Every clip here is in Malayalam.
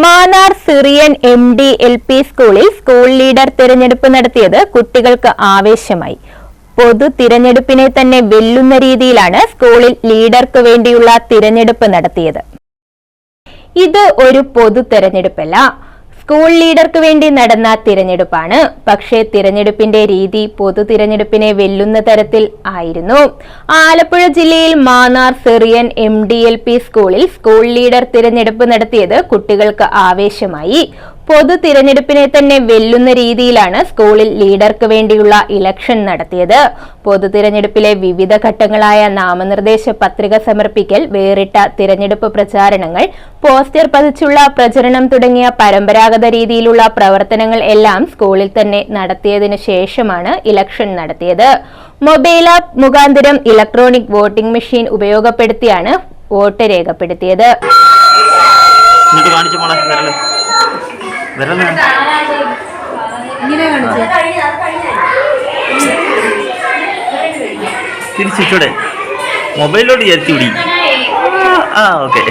Mannar Syrian M D L P സ്കൂളിൽ സ്കൂൾ ലീഡർ തിരഞ്ഞെടുപ്പ് നടത്തിയത് കുട്ടികൾക്ക് ആവേശമായി. പൊതു തിരഞ്ഞെടുപ്പിനെ തന്നെ വെല്ലുന്ന രീതിയിലാണ് സ്കൂളിൽ ലീഡർക്ക് വേണ്ടിയുള്ള തിരഞ്ഞെടുപ്പ് നടത്തിയത്. ഇത് ഒരു പൊതു തെരഞ്ഞെടുപ്പല്ല. സ്കൂൾ ലീഡർക്ക് വേണ്ടി നടന്ന തിരഞ്ഞെടുപ്പാണ്. പക്ഷേ തിരഞ്ഞെടുപ്പിന്റെ രീതി പൊതു തിരഞ്ഞെടുപ്പിനെ വെല്ലുന്ന തരത്തിൽ ആയിരുന്നു. ആലപ്പുഴ ജില്ലയിൽ മാന്നാർ സെറിയൻ എം സ്കൂളിൽ സ്കൂൾ ലീഡർ തിരഞ്ഞെടുപ്പ് നടത്തിയത് കുട്ടികൾക്ക് ആവേശമായി. പൊതു തിരഞ്ഞെടുപ്പിനെ തന്നെ വെല്ലുന്ന രീതിയിലാണ് സ്കൂളിൽ ലീഡർക്ക് വേണ്ടിയുള്ള ഇലക്ഷൻ നടത്തിയത്. പൊതു തിരഞ്ഞെടുപ്പിലെ വിവിധ ഘട്ടങ്ങളായ നാമനിർദ്ദേശ പത്രിക സമർപ്പിക്കൽ വേറിട്ട തിരഞ്ഞെടുപ്പ് പ്രചാരണങ്ങൾ പോസ്റ്റർ പതിച്ചുള്ള പ്രചരണം തുടങ്ങിയ പരമ്പരാഗത രീതിയിലുള്ള പ്രവർത്തനങ്ങൾ എല്ലാം സ്കൂളിൽ തന്നെ നടത്തിയതിനു ശേഷമാണ് ഇലക്ഷൻ നടത്തിയത്. മൊബൈൽ ആപ്പ് മുഖാന്തരം ഇലക്ട്രോണിക് വോട്ടിംഗ് മെഷീൻ ഉപയോഗപ്പെടുത്തിയാണ് വോട്ട് രേഖപ്പെടുത്തിയത്. കാണിച്ചു കാണിച്ചു. തിരിച്ചിട്ടൂടെ മൊബൈലിലോട്ട് ചേർത്തി വിടി. ആ ഓക്കെ.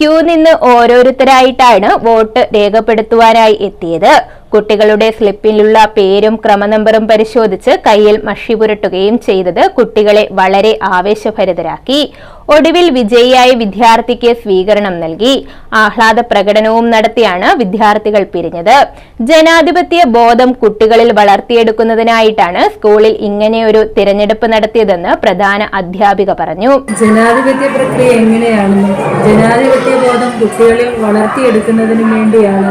ക്യൂ നിന്ന് ഓരോരുത്തരായിട്ടാണ് വോട്ട് രേഖപ്പെടുത്തുവാനായി എത്തിയത്. കുട്ടികളുടെ സ്ലിപ്പിലുള്ള പേരും ക്രമനമ്പറും പരിശോധിച്ച് കയ്യിൽ മഷി പുരട്ടുകയും ചെയ്തത് കുട്ടികളെ വളരെ ആവേശഭരിതരാക്കി. ഒടുവിൽ വിജയിയായ വിദ്യാർത്ഥിക്ക് സ്വീകരണം നൽകി. ആഹ്ലാദ പ്രകടനവും നടത്തിയാണ് വിദ്യാർത്ഥികൾ പിരിഞ്ഞത്. ജനാധിപത്യ ബോധം കുട്ടികളിൽ വളർത്തിയെടുക്കുന്നതിനായിട്ടാണ് സ്കൂളിൽ ഇങ്ങനെയൊരു തിരഞ്ഞെടുപ്പ് നടത്തിയതെന്ന് പ്രധാന അധ്യാപിക പറഞ്ഞു. ജനാധിപത്യ പ്രക്രിയ എങ്ങനെയാണെന്നും കുട്ടികളിൽ വളർത്തിയെടുക്കുന്നതിനു വേണ്ടിയാണ്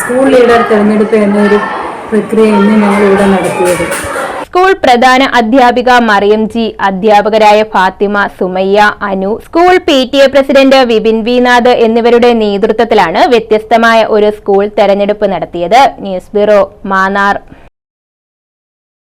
സ്കൂൾ ലീഡർ തെരഞ്ഞെടുപ്പ് എന്നൊരു പ്രക്രിയ ഇന്ന് ഞങ്ങൾ ഇവിടെ നടത്തിയത്. സ്കൂൾ പ്രധാന അധ്യാപിക മറിയം ജി അധ്യാപകരായ Fathima Sumayya Anu school P T A president Vipin V Nath എന്നിവരുടെ നേതൃത്വത്തിലാണ് വ്യത്യസ്തമായ ഒരു സ്കൂൾ തെരഞ്ഞെടുപ്പ് നടത്തിയത്. News bureau Mannar.